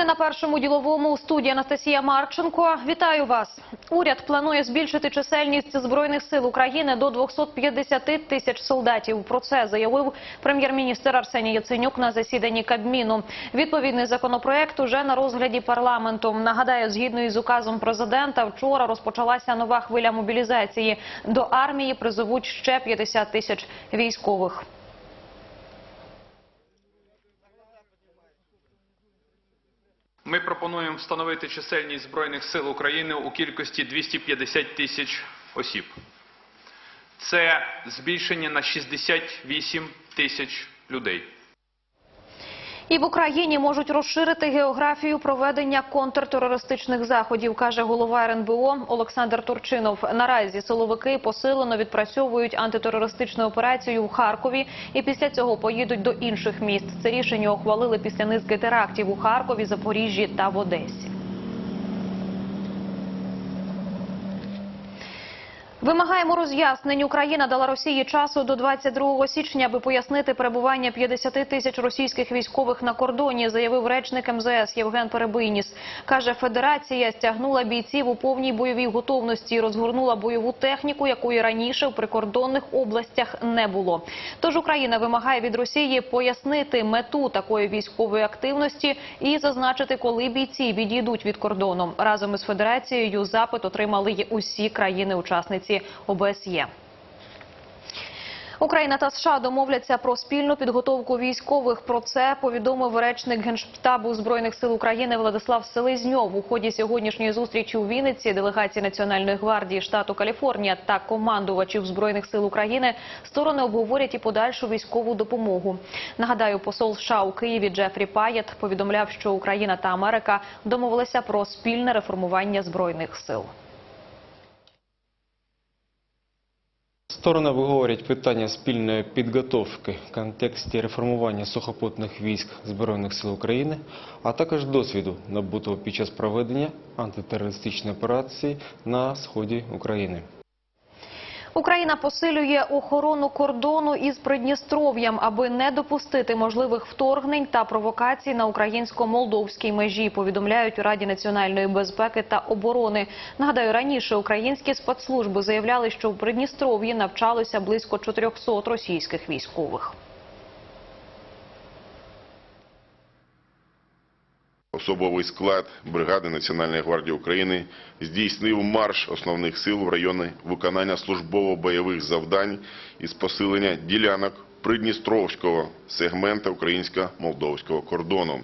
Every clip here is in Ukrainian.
Новини на першому діловому у студії Анастасія Марченко. Вітаю вас. Уряд планує збільшити чисельність збройних сил України до 250 тисяч солдатів. Про це заявив прем'єр-міністр Арсеній Яценюк на засіданні Кабміну. Відповідний законопроект уже на розгляді парламенту. Нагадаю, згідно із указом президента, вчора розпочалася нова хвиля мобілізації. До армії призовуть ще 50 тисяч військових. Ми пропонуємо встановити чисельність Збройних сил України у кількості 250 тисяч осіб. Це збільшення на 68 тисяч людей. І в Україні можуть розширити географію проведення контртерористичних заходів, каже голова РНБО Олександр Турчинов. Наразі силовики посилено відпрацьовують антитерористичну операцію в Харкові і після цього поїдуть до інших міст. Це рішення ухвалили після низки терактів у Харкові, Запоріжжі та в Одесі. Вимагаємо роз'яснень. Україна дала Росії часу до 22 січня, аби пояснити перебування 50 тисяч російських військових на кордоні, заявив речник МЗС Євген Перебийніс. Каже, федерація стягнула бійців у повній бойовій готовності і розгорнула бойову техніку, якої раніше в прикордонних областях не було. Тож Україна вимагає від Росії пояснити мету такої військової активності і зазначити, коли бійці відійдуть від кордону. Разом із федерацією запит отримали усі країни-учасниці ОБСЄ. Україна та США домовляться про спільну підготовку військових. Про це повідомив речник генштабу збройних сил України Владислав Селезньов. У ході сьогоднішньої зустрічі у Вінниці делегації Національної гвардії штату Каліфорнія та командувачів збройних сил України сторони обговорять і подальшу військову допомогу. Нагадаю, посол США у Києві Джефрі Паєт повідомляв, що Україна та Америка домовилися про спільне реформування збройних сил. Сторони обговорять питання спільної підготовки в контексті реформування сухопутних військ Збройних сил України, а також досвіду, набутого під час проведення антитерористичної операції на сході України. Україна посилює охорону кордону із Придністров'ям, аби не допустити можливих вторгнень та провокацій на українсько-молдовській межі. Повідомляють у Раді національної безпеки та оборони. Нагадаю, раніше українські спецслужби заявляли, що в Придністров'ї навчалося близько 400 російських військових. Особовий склад бригади Національної гвардії України здійснив марш основних сил в райони виконання службово-бойових завдань із посилення ділянок Придністровського сегмента українсько-молдовського кордону.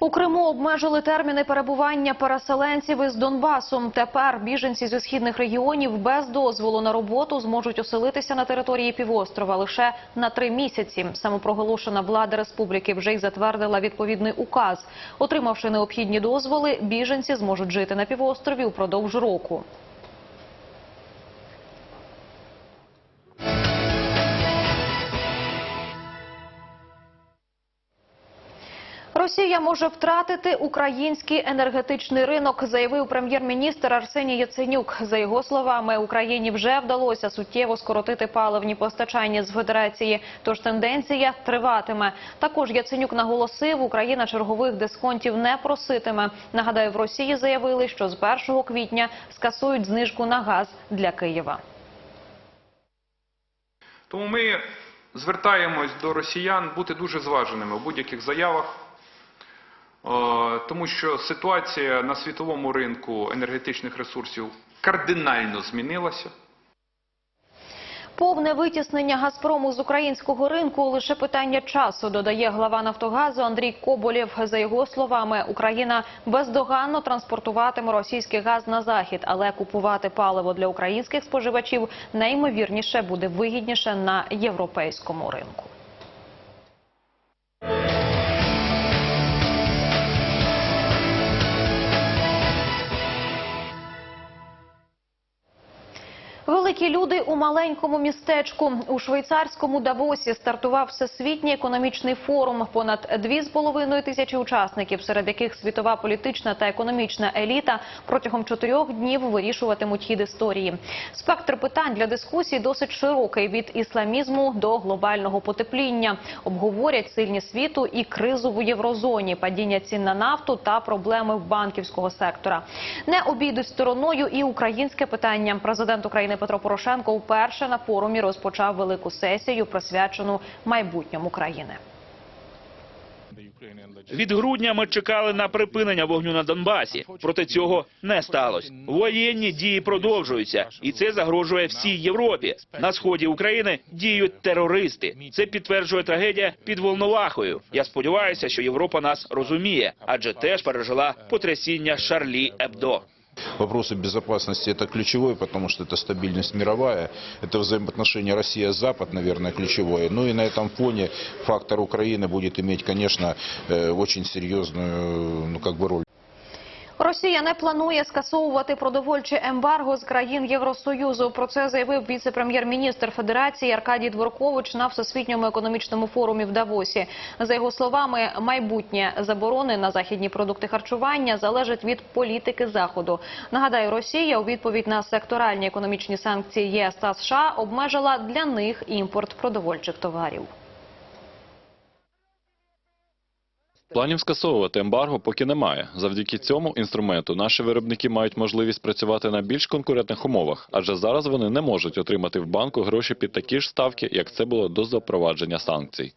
У Криму обмежили терміни перебування переселенців із Донбасу. Тепер біженці зі східних регіонів без дозволу на роботу зможуть оселитися на території півострова лише на три місяці. Самопроголошена влада республіки вже й затвердила відповідний указ. Отримавши необхідні дозволи, біженці зможуть жити на півострові упродовж року. Росія може втратити український енергетичний ринок, заявив прем'єр-міністр Арсеній Яценюк. За його словами, Україні вже вдалося суттєво скоротити паливні постачання з федерації, тож тенденція триватиме. Також Яценюк наголосив, Україна чергових дисконтів не проситиме. Нагадаю, в Росії заявили, що з 1 квітня скасують знижку на газ для Києва. Тому ми звертаємось до росіян бути дуже зваженими у будь-яких заявах, тому що ситуація на світовому ринку енергетичних ресурсів кардинально змінилася. Повне витіснення Газпрому з українського ринку лише питання часу, додає глава Нафтогазу Андрій Коболєв. За його словами, Україна бездоганно транспортуватиме російський газ на захід, але купувати паливо для українських споживачів найімовірніше буде вигідніше на європейському ринку. Великі люди у маленькому містечку у швейцарському Давосі стартував всесвітній економічний форум. Понад 2,5 тисячі учасників, серед яких світова політична та економічна еліта протягом чотирьох днів вирішуватимуть хід історії. Спектр питань для дискусій досить широкий від ісламізму до глобального потепління. Обговорять сильні світу і кризу в єврозоні, падіння цін на нафту та проблеми банківського сектора. Не обійдуть стороною і українське питання. Президент України Петро Порошенко вперше на форумі розпочав велику сесію, присвячену майбутньому країни. Від грудня ми чекали на припинення вогню на Донбасі. Проте цього не сталося. Воєнні дії продовжуються, і це загрожує всій Європі. На сході України діють терористи. Це підтверджує трагедія під Волновахою. Я сподіваюся, що Європа нас розуміє, адже теж пережила потрясіння Шарлі Ебдо. Вопросы безопасности это ключевой, потому что это стабильность мировая, это взаимоотношения Россия-Запад, наверное, ключевое. Ну и на этом фоне фактор Украины будет иметь, конечно, э, очень серьезную ну, как бы роль. Росія не планує скасовувати продовольче ембарго з країн Євросоюзу. Про це заявив віце-прем'єр-міністр Федерації Аркадій Дворкович на всесвітньому економічному форумі в Давосі. За його словами, майбутнє заборони на західні продукти харчування залежить від політики заходу. Нагадаю, Росія у відповідь на секторальні економічні санкції ЄС та США обмежила для них імпорт продовольчих товарів. Планів скасовувати ембарго поки немає. Завдяки цьому інструменту наші виробники мають можливість працювати на більш конкурентних умовах, адже зараз вони не можуть отримати в банку гроші під такі ж ставки, як це було до запровадження санкцій.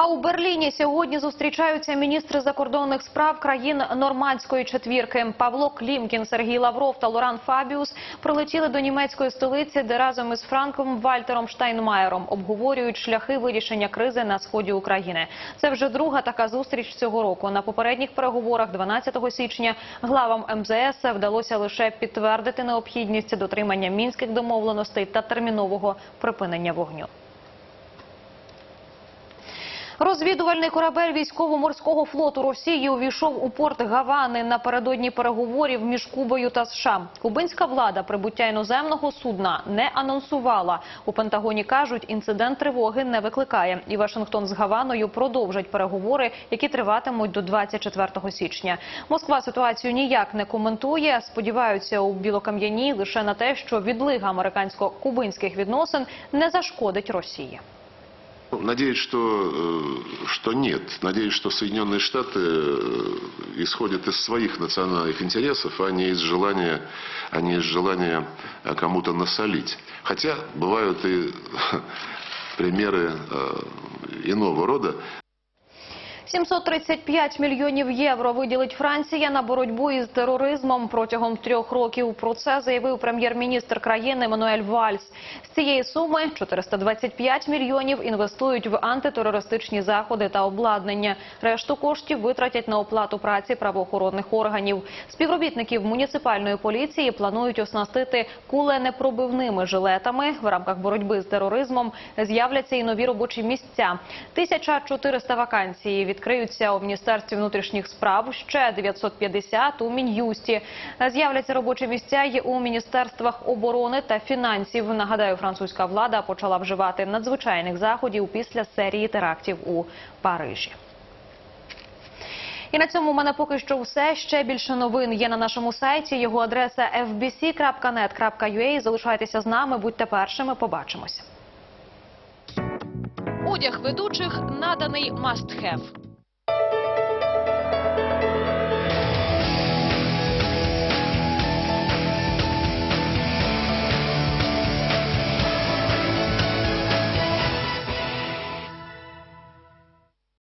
А у Берліні сьогодні зустрічаються міністри закордонних справ країн нормандської четвірки. Павло Клімкін, Сергій Лавров та Лоран Фабіус прилетіли до німецької столиці, де разом із Франком Вальтером Штайнмаєром обговорюють шляхи вирішення кризи на сході України. Це вже друга така зустріч цього року. На попередніх переговорах 12 січня главам МЗС вдалося лише підтвердити необхідність дотримання мінських домовленостей та термінового припинення вогню. Розвідувальний корабель військово-морського флоту Росії увійшов у порт Гавани напередодні переговорів між Кубою та США. Кубинська влада прибуття іноземного судна не анонсувала. У Пентагоні кажуть, інцидент тривоги не викликає. І Вашингтон з Гаваною продовжать переговори, які триватимуть до 24 січня. Москва ситуацію ніяк не коментує. Сподіваються у Білокам'яні лише на те, що відлига американсько-кубинських відносин не зашкодить Росії. Ну, Надеюсь, что, э, что нет. Надеюсь, что Соединенные Штаты э, исходят из своих национальных интересов, а не из желания, а не из желания э, кому-то насолить. Хотя бывают и примеры э, иного рода. 735 мільйонів євро виділить Франція на боротьбу із тероризмом протягом трьох років. Про це заявив прем'єр-міністр країни Мануель Вальс. З цієї суми 425 мільйонів інвестують в антитерористичні заходи та обладнання. Решту коштів витратять на оплату праці правоохоронних органів. Співробітників муніципальної поліції планують оснастити куленепробивними жилетами. В рамках боротьби з тероризмом з'являться і нові робочі місця. 1400 вакансій відкриються у Міністерстві внутрішніх справ, ще 950 у Мін'юсті. З'являться робочі місця й у міністерствах оборони та фінансів. Нагадаю, французька влада почала вживати надзвичайних заходів після серії терактів у Парижі. І на цьому у мене поки що все. Ще більше новин є на нашому сайті. Його адреса fbc.net.ua. Залишайтеся з нами, будьте першими. Побачимося. Одяг ведучих наданий must have.